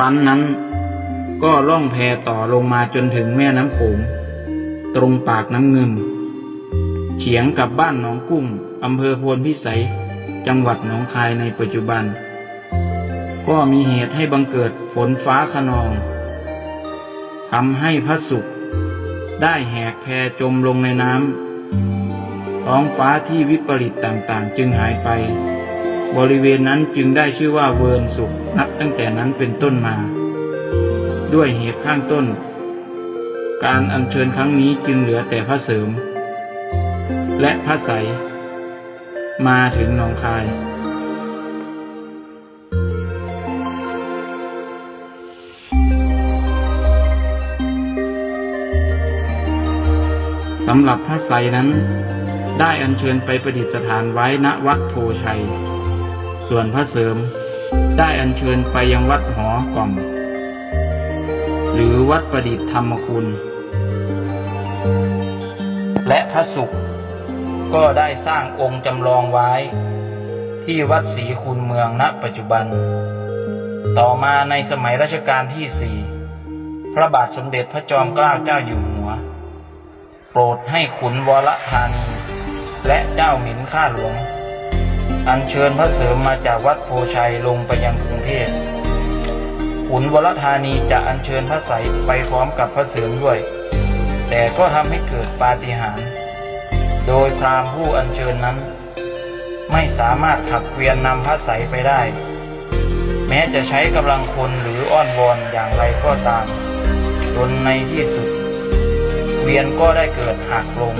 ครั้นนั้น ก็ล่องแพต่อลงมาจนถึงแม่น้ำโขง ตรงปากน้ำเงิมเฉียงกับบ้านหนองกุ้งอำเภอพนพิสัย จังหวัดหนองคายในปัจจุบัน ก็มีเหตุให้บังเกิดฝนฟ้าขนองทำให้พระสุขได้แหกแพจมลงในน้ำท้องฟ้าที่วิปริตต่างๆ จึงหายไป บริเวณนั้นจึงได้ชื่อว่าเวิร์นสุขนับตั้งแต่นั้นเป็นต้นมา ด้วยเหตุข้างต้น การอัญเชิญครั้งนี้จึงเหลือแต่พระเสริม และพระใส มาถึงหนองคาย สำหรับพระไสนั้น ได้อัญเชิญไปประดิษฐานไว้ณวัดโพชัย ส่วนพระเสริมได้อัญเชิญไปยังวัดหอกล่อม หรือวัดประดิษฐ์ธรรมคุณ และพระสุขก็ได้สร้างองค์จำลองไว้ ที่วัดศรีคุณเมืองณปัจจุบัน ต่อมาในสมัยรัชกาลที่สี่พระบาทสมเด็จพระจอมเกล้าเจ้าอยู่หัว โปรดให้ขุนวรธานี และเจ้าหมินข้าหลวง อัญเชิญพระเสริมมาจากวัดโพชัยลงไปยังกรุงเทพขุนวรธานีจะอัญเชิญพระใสไปพร้อมกับพระเสริมด้วย แต่ก็ทำให้เกิดปาฏิหาริย์โดยพราหมณ์ผู้อัญเชิญนั้น ไม่สามารถขับเกวียนนำพระใสไปได้ แม้จะใช้กำลังคนหรืออ้อนวอนอย่างไรก็ตามจนในที่สุดเกวียนก็ได้เกิดหักลง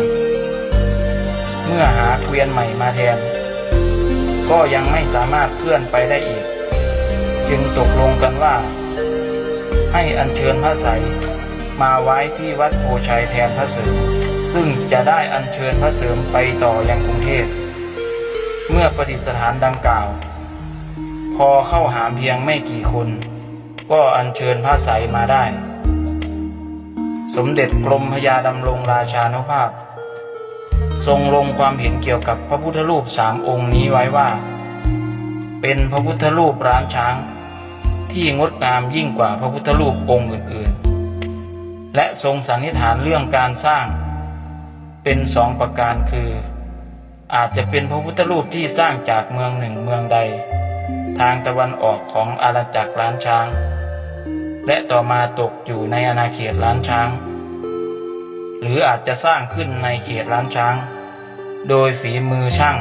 เมื่อหาเกวียนใหม่มาแทน ก็ยังไม่สามารถเคลื่อนไปได้อีก จึงตกลงกันว่า ให้อัญเชิญพระใสมาไว้ที่วัดโพชัยแทนพระเสริม ซึ่งจะได้อัญเชิญพระเสริมไปต่อยังกรุงเทพเมื่อประดิษฐานดังกล่าว พอเข้าหาเพียงไม่กี่คน ก็อัญเชิญพระใสมาได้ สมเด็จกรมพยาดำรงราชานุภาพ ทรงลงความเห็นเกี่ยวกับพระพุทธรูปสามองค์นี้ไว้ว่า เป็นพระพุทธรูปร้านช้าง ที่งดงามยิ่งกว่าพระพุทธรูปองค์อื่นๆ และทรงสันนิษฐานเรื่องการสร้าง เป็นสองประการคือ อาจจะเป็นพระพุทธรูปที่สร้างจากเมืองหนึ่งเมืองใด ทางตะวันออกของอาณาจักรล้านช้าง และต่อมาตกอยู่ในอาณาเขตล้านช้าง หรืออาจจะสร้างขึ้นในเขตล้านช้าง โดยฝีมือช่าง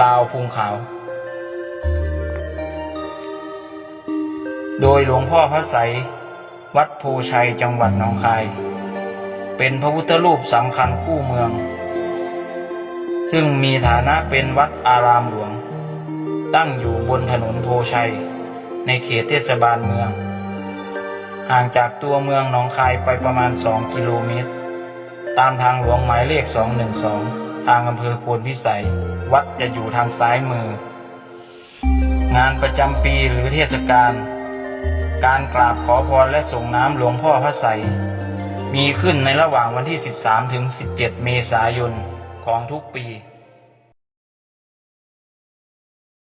ลาวพุงขาว โดยหลวงพ่อพระไสยวัดโพชัยจังหวัดหนองคาย เป็นพระพุทธรูปสำคัญคู่เมือง ซึ่งมีฐานะเป็นวัดอารามหลวง ตั้งอยู่บนถนนโพชัย ในเขตเทศบาลเมือง ห่างจากตัวเมืองหนองคายไปประมาณ 2 กิโลเมตร ตามทางหลวงหมายเลข 212 ทางอำเภอโพนพิสัย วัดจะอยู่ทางซ้ายมือ งานประจำปีหรือเทศกาลการกราบขอพรและส่งน้ำหลวงพ่อพระใสมีขึ้นในระหว่างวันที่ 13 ถึง 17 เมษายนของทุกปี